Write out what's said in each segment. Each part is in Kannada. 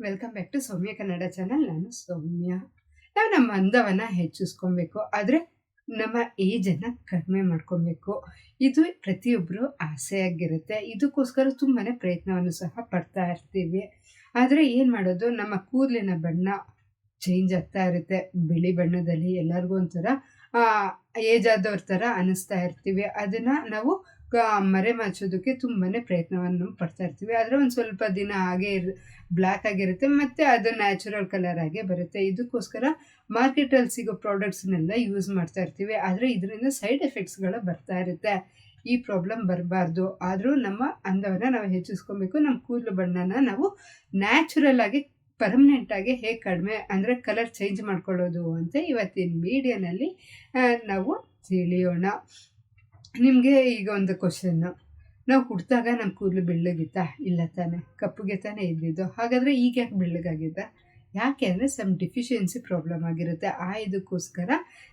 Welcome back to Soumya Kannada channel ನಾನು ಸೌಮ್ಯ. ನಾವು ನಮ್ಮ ಅಂದವನ್ನು ಹೆಚ್ಚಿಸ್ಕೊಬೇಕು. ಆದರೆ ನಮ್ಮ ಏಜನ್ನು ಕಡಿಮೆ ಮಾಡ್ಕೊಬೇಕು. ಇದು ಪ್ರತಿಯೊಬ್ಬರು ಆಸೆಯಾಗಿರುತ್ತೆ. ಇದಕ್ಕೋಸ್ಕರ ತುಂಬಾ ಪ್ರಯತ್ನವನ್ನು ಸಹ ಪಡ್ತಾ ಇರ್ತೀವಿ. ಆದರೆ ಏನು ಮಾಡೋದು? ನಮ್ಮ ಕೂದಲಿನ ಬಣ್ಣ ಚೇಂಜ್ ಆಗ್ತಾ ಇರುತ್ತೆ. ಬಿಳಿ ಬಣ್ಣದಲ್ಲಿ ಎಲ್ಲರಿಗೂ ಒಂಥರ ಏಜ್ ಆದವ್ರ ಥರ ಅನ್ನಿಸ್ತಾ ಇರ್ತೀವಿ. ಅದನ್ನು ನಾವು ಮರೆ ಮಾಚೋದಕ್ಕೆ ತುಂಬಾ ಪ್ರಯತ್ನವನ್ನು ಪಡ್ತಾ ಇರ್ತೀವಿ. ಆದರೆ ಒಂದು ಸ್ವಲ್ಪ ದಿನ ಹಾಗೆ ಇರ್ ಬ್ಲ್ಯಾಕ್ ಆಗಿರುತ್ತೆ ಮತ್ತು ಅದು ನ್ಯಾಚುರಲ್ ಕಲರ್ ಆಗೇ ಬರುತ್ತೆ. ಇದಕ್ಕೋಸ್ಕರ ಮಾರ್ಕೆಟಲ್ಲಿ ಸಿಗೋ ಪ್ರಾಡಕ್ಟ್ಸ್ನೆಲ್ಲ ಯೂಸ್ ಮಾಡ್ತಾ ಇರ್ತೀವಿ. ಆದರೆ ಇದರಿಂದ ಸೈಡ್ ಎಫೆಕ್ಟ್ಸ್ಗಳು ಬರ್ತಾ ಇರುತ್ತೆ. ಈ ಪ್ರಾಬ್ಲಮ್ ಬರಬಾರ್ದು. ಆದರೂ ನಮ್ಮ ಅಂದವನ್ನು ನಾವು ಹೆಚ್ಚಿಸ್ಕೊಬೇಕು. ನಮ್ಮ ಕೂದಲು ಬಣ್ಣನ ನಾವು ನ್ಯಾಚುರಲ್ ಆಗಿ ಪರ್ಮನೆಂಟಾಗಿ ಹೇಗೆ ಕಡಿಮೆ ಅಂದರೆ ಕಲರ್ ಚೇಂಜ್ ಮಾಡ್ಕೊಳ್ಳೋದು ಅಂತ ಇವತ್ತಿನ ಮೀಡಿಯಾನಲ್ಲಿ ನಾವು ತಿಳಿಯೋಣ. ನಿಮಗೆ ಈಗ ಒಂದು ಕ್ವಶನ್ನು ನಾವು ಹುಟ್ಟಿದಾಗ ನಮ್ಮ ಕೂದಲು ಬೆಳ್ಳಗಿತ್ತಾ? ಇಲ್ಲ ತಾನೆ. ಕಪ್ಪುಗೆ ತಾನೇ ಇದ್ದಿದ್ದು. ಹಾಗಾದರೆ ಈಗ ಯಾಕೆ ಬೆಳ್ಳಗಾಗಿದ್ದ? ಯಾಕೆ ಅಂದರೆ ಸಮ್ ಡಿಫಿಷಿಯನ್ಸಿ ಪ್ರಾಬ್ಲಮ್ ಆಗಿರುತ್ತೆ. ಆ ಇದಕ್ಕೋಸ್ಕರ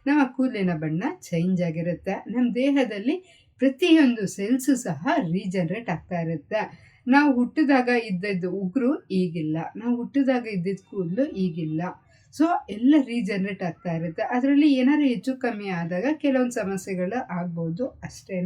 ನಮ್ಮ ಕೂದಲಿನ ಬಣ್ಣ ಚೇಂಜ್ ಆಗಿರುತ್ತೆ. ನಮ್ಮ ದೇಹದಲ್ಲಿ ಪ್ರತಿಯೊಂದು ಸೆಲ್ಸು ಸಹ ರೀಜನ್ರೇಟ್ ಆಗ್ತಾ ಇರುತ್ತೆ. ನಾವು ಹುಟ್ಟಿದಾಗ ಇದ್ದದ್ದು ಉಗುರು ಈಗಿಲ್ಲ. ನಾವು ಹುಟ್ಟಿದಾಗ ಇದ್ದಿದ್ದು ಕೂದಲು ಈಗಿಲ್ಲ. ಸೊ ಎಲ್ಲ ರೀಜನ್ರೇಟ್ ಆಗ್ತಾ ಇರುತ್ತೆ. ಅದರಲ್ಲಿ ಏನಾದರೂ ಹೆಚ್ಚು ಕಮ್ಮಿ ಆದಾಗ ಕೆಲವೊಂದು ಸಮಸ್ಯೆಗಳು ಆಗ್ಬೋದು ಅಷ್ಟೇ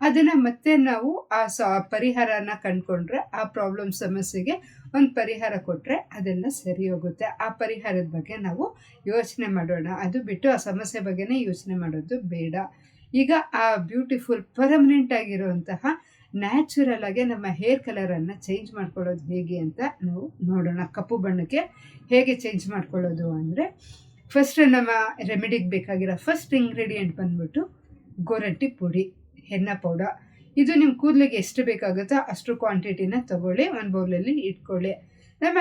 ಅದನ್ನು ಮತ್ತೆ ನಾವು ಆ ಸ ಪರಿಹಾರನ ಕಂಡುಕೊಂಡ್ರೆ ಆ ಪ್ರಾಬ್ಲಮ್ ಸಮಸ್ಯೆಗೆ ಒಂದು ಪರಿಹಾರ ಕೊಟ್ಟರೆ ಅದೆಲ್ಲ ಸರಿ ಹೋಗುತ್ತೆ. ಆ ಪರಿಹಾರದ ಬಗ್ಗೆ ನಾವು ಯೋಚನೆ ಮಾಡೋಣ. ಅದು ಬಿಟ್ಟು ಆ ಸಮಸ್ಯೆ ಬಗ್ಗೆನೇ ಯೋಚನೆ ಮಾಡೋದು ಬೇಡ. ಈಗ ಆ ಬ್ಯೂಟಿಫುಲ್ ಪರ್ಮನೆಂಟ್ ಆಗಿರುವಂತಹ ನ್ಯಾಚುರಲ್ ಆಗಿ ನಮ್ಮ ಹೇರ್ ಕಲರನ್ನು ಚೇಂಜ್ ಮಾಡ್ಕೊಳ್ಳೋದು ಹೇಗೆ ಅಂತ ನಾವು ನೋಡೋಣ. ಕಪ್ಪು ಬಣ್ಣಕ್ಕೆ ಹೇಗೆ ಚೇಂಜ್ ಮಾಡ್ಕೊಳ್ಳೋದು ಅಂದರೆ ಫಸ್ಟ್ ನಮ್ಮ ರೆಮಿಡಿಗೆ ಬೇಕಾಗಿರೋ ಫಸ್ಟ್ ಇಂಗ್ರೀಡಿಯೆಂಟ್ ಬಂದ್ಬಿಟ್ಟು ಗೋರಂಟಿ ಪುಡಿ ಹೆನ್ನ ಪೌಡರ್ ಇದು ನಿಮ್ಮ ಕೂದಲಿಗೆ ಎಷ್ಟು ಬೇಕಾಗುತ್ತೋ ಅಷ್ಟು ಕ್ವಾಂಟಿಟಿನ ತಗೊಳ್ಳಿ, ಒಂದು ಬೌಲಲ್ಲಿ ಇಟ್ಕೊಳ್ಳಿ. ನಮ್ಮ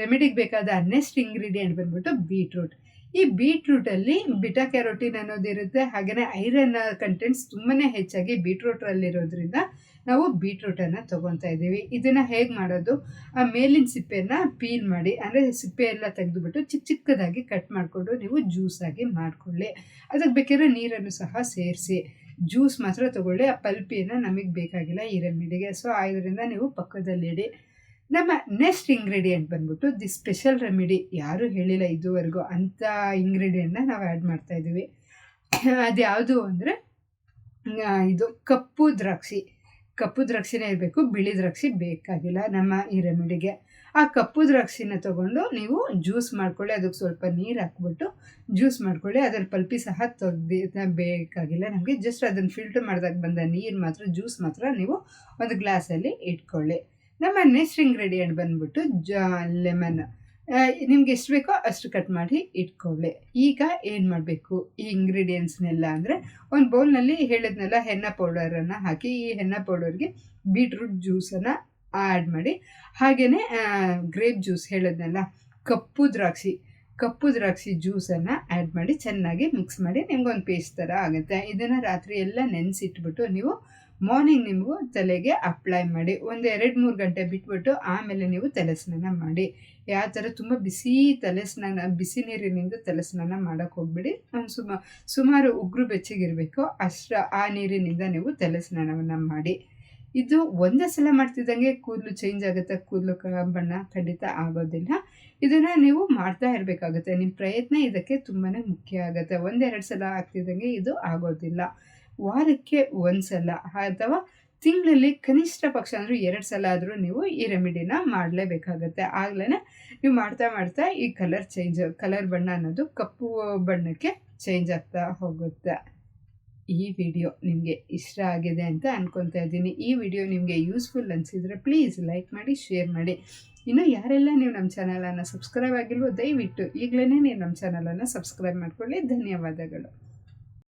ರೆಮಿಡಿಗೆ ಬೇಕಾದ ನೆಕ್ಸ್ಟ್ ಇಂಗ್ರೀಡಿಯೆಂಟ್ ಬಂದ್ಬಿಟ್ಟು ಬೀಟ್ರೂಟ್ ಈ ಬೀಟ್ರೂಟಲ್ಲಿ ಬಿಟಾ ಕ್ಯಾರೋಟಿನ್ ಅನ್ನೋದಿರುತ್ತೆ ಹಾಗೆಯೇ ಐರನ್ ಕಂಟೆಂಟ್ಸ್ ತುಂಬಾ ಹೆಚ್ಚಾಗಿ ಬೀಟ್ರೂಟಲ್ಲಿರೋದ್ರಿಂದ ನಾವು ಬೀಟ್ರೂಟನ್ನು ತೊಗೊತಾ ಇದ್ದೀವಿ. ಇದನ್ನು ಹೇಗೆ ಮಾಡೋದು? ಆ ಮೇಲಿನ ಸಿಪ್ಪೆಯನ್ನು ಪೀಲ್ ಮಾಡಿ, ಅಂದರೆ ಸಿಪ್ಪೆ ಎಲ್ಲ ತೆಗೆದುಬಿಟ್ಟು ಚಿಕ್ಕ ಚಿಕ್ಕದಾಗಿ ಕಟ್ ಮಾಡಿಕೊಂಡು ನೀವು ಜ್ಯೂಸಾಗಿ ಮಾಡಿಕೊಳ್ಳಿ. ಅದಕ್ಕೆ ಬೇಕಿರೋ ನೀರನ್ನು ಸಹ ಸೇರಿಸಿ. ಜ್ಯೂಸ್ ಮಾತ್ರ ತಗೊಳ್ಳಿ. ಆ ಪಲ್ಪಿಯನ್ನು ನಮಗೆ ಬೇಕಾಗಿಲ್ಲ ಈ ರೆಮಿಡಿಗೆ. ಸೊ ಇದರಿಂದ ನೀವು ಪಕ್ಕದಲ್ಲಿಡಿ. ನಮ್ಮ ನೆಕ್ಸ್ಟ್ ಇಂಗ್ರೀಡಿಯೆಂಟ್ ಬಂದ್ಬಿಟ್ಟು ದಿ ಸ್ಪೆಷಲ್ ರೆಮಿಡಿ ಯಾರೂ ಹೇಳಿಲ್ಲ ಇದುವರೆಗೂ ಅಂಥ ಇಂಗ್ರೀಡಿಯೆಂಟ್ನ ನಾವು ಆ್ಯಡ್ ಮಾಡ್ತಾಯಿದ್ದೀವಿ ಅದು ಯಾವುದು ಅಂದರೆ ಇದು ಕಪ್ಪು ದ್ರಾಕ್ಷಿ. ಕಪ್ಪು ದ್ರಾಕ್ಷಿನೇ ಇರಬೇಕು, ಬಿಳಿ ದ್ರಾಕ್ಷಿ ಬೇಕಾಗಿಲ್ಲ ನಮ್ಮ ಈ ರೆಮಿಡಿಗೆ ಆ ಕಪ್ಪು ದ್ರಾಕ್ಷಿನ ತೊಗೊಂಡು ನೀವು ಜ್ಯೂಸ್ ಮಾಡ್ಕೊಳ್ಳಿ, ಅದಕ್ಕೆ ಸ್ವಲ್ಪ ನೀರು ಹಾಕ್ಬಿಟ್ಟು ಜ್ಯೂಸ್ ಮಾಡ್ಕೊಳ್ಳಿ ಅದರ ಪಲ್ಪಿ ಸಹ ತೆಗ್ದು ಬೇಕಾಗಿಲ್ಲ ನಮಗೆ. ಜಸ್ಟ್ ಅದನ್ನು ಫಿಲ್ಟರ್ ಮಾಡಿದಾಗ ಬಂದ ನೀರು ಮಾತ್ರ ಜ್ಯೂಸ್ ಮಾತ್ರ ನೀವು ಒಂದು ಗ್ಲಾಸಲ್ಲಿ ಇಟ್ಕೊಳ್ಳಿ. ನಮ್ಮ ನೆಕ್ಸ್ಟ್ ಇಂಗ್ರೀಡಿಯೆಂಟ್ ಬಂದ್ಬಿಟ್ಟು ಜ ಲೆಮನ್ ನಿಮ್ಗೆ ಎಷ್ಟು ಬೇಕೋ ಅಷ್ಟು ಕಟ್ ಮಾಡಿ ಇಟ್ಕೊಳ್ಳಿ. ಈಗ ಏನು ಮಾಡಬೇಕು? ಈ ಇಂಗ್ರೀಡಿಯೆಂಟ್ಸ್ನೆಲ್ಲ ಅಂದರೆ ಒಂದು ಬೌಲ್ನಲ್ಲಿ ಹೇಳಿದ್ನೆಲ್ಲ ಹೆನ್ನ ಪೌಡರನ್ನು ಹಾಕಿ, ಈ ಹೆನ್ನ ಪೌಡರ್ಗೆ ಬೀಟ್ರೂಟ್ ಜ್ಯೂಸನ್ನು ಆ್ಯಡ್ ಮಾಡಿ. ಹಾಗೆಯೇ ಗ್ರೇಪ್ ಜ್ಯೂಸ್ ಹೇಳಿದ್ನೆಲ್ಲ, ಕಪ್ಪು ದ್ರಾಕ್ಷಿ. ಕಪ್ಪು ದ್ರಾಕ್ಷಿ ಜ್ಯೂಸನ್ನು ಆ್ಯಡ್ ಮಾಡಿ ಚೆನ್ನಾಗಿ ಮಿಕ್ಸ್ ಮಾಡಿ ನಿಮ್ಗೊಂದು ಪೇಸ್ಟ್ ಥರ ಆಗುತ್ತೆ. ಇದನ್ನು ರಾತ್ರಿ ಎಲ್ಲ ನೆನೆಸಿಟ್ಬಿಟ್ಟು ನೀವು ಮಾರ್ನಿಂಗ್ ನೀವು ತಲೆಗೆ ಅಪ್ಲೈ ಮಾಡಿ. ಒಂದು ಎರಡು ಮೂರು ಗಂಟೆ ಬಿಟ್ಬಿಟ್ಟು ಆಮೇಲೆ ನೀವು ತಲೆ ಸ್ನಾನ ಮಾಡಿ. ಯಾವ ಥರ ತುಂಬ ಬಿಸಿ ತಲೆ ಸ್ನಾನ ಬಿಸಿ ನೀರಿನಿಂದ ತಲೆ ಸ್ನಾನ ಮಾಡೋಕ್ಕೆ ಹೋಗ್ಬಿಡಿ. ಒಂದು ಸುಮ, ಸುಮಾರು ಉಗುರು ಬೆಚ್ಚಗಿರಬೇಕು. ಅಷ್ಟ ಆ ನೀರಿನಿಂದ ನೀವು ತಲೆ ಸ್ನಾನವನ್ನು ಮಾಡಿ. ಇದು ಒಂದೇ ಸಲ ಮಾಡ್ತಿದ್ದಂಗೆ ಕೂದಲು ಚೇಂಜ್ ಆಗುತ್ತೆ. ಕೂದಲು ಬಣ್ಣ ಖಂಡಿತ ಆಗೋದಿಲ್ಲ. ಇದನ್ನು ನೀವು ಮಾಡ್ತಾ ಇರಬೇಕಾಗುತ್ತೆ. ನಿಮ್ಮ ಪ್ರಯತ್ನ ಇದಕ್ಕೆ ತುಂಬಾ ಮುಖ್ಯ ಆಗುತ್ತೆ. ಒಂದೆರಡು ಸಲ ಆಗ್ತಿದ್ದಂಗೆ ಇದು ಆಗೋದಿಲ್ಲ. ವಾರಕ್ಕೆ ಒಂದು ಸಲ ಅಥವಾ ತಿಂಗಳಲ್ಲಿ ಕನಿಷ್ಠ ಪಕ್ಷ ಅಂದರೂ ಎರಡು ಸಲ ಆದರೂ ನೀವು ಈ ರೆಮಿಡಿನ ಮಾಡಲೇಬೇಕಾಗತ್ತೆ. ಆಗಲೇ ನೀವು ಮಾಡ್ತಾ ಮಾಡ್ತಾ ಈ ಕಲರ್ ಚೇಂಜ್ ಕಲರ್ ಬಣ್ಣ ಅನ್ನೋದು ಕಪ್ಪು ಬಣ್ಣಕ್ಕೆ ಚೇಂಜ್ ಆಗ್ತಾ ಹೋಗುತ್ತೆ. ಈ ವಿಡಿಯೋ ನಿಮಗೆ ಇಷ್ಟ ಆಗಿದೆ ಅಂತ ಅಂದ್ಕೊತಾ ಇದ್ದೀನಿ. ಈ ವಿಡಿಯೋ ನಿಮಗೆ ಯೂಸ್ಫುಲ್ ಅನಿಸಿದರೆ ಪ್ಲೀಸ್ ಲೈಕ್ ಮಾಡಿ, ಶೇರ್ ಮಾಡಿ. ಇನ್ನು ಯಾರೆಲ್ಲ ನೀವು ನಮ್ಮ ಚಾನಲನ್ನು ಸಬ್ಸ್ಕ್ರೈಬ್ ಆಗಿಲ್ವೋ ದಯವಿಟ್ಟು ಈಗಲೇ ನೀವು ನಮ್ಮ ಚಾನಲನ್ನು ಸಬ್ಸ್ಕ್ರೈಬ್ ಮಾಡ್ಕೊಳ್ಳಿ. ಧನ್ಯವಾದಗಳು.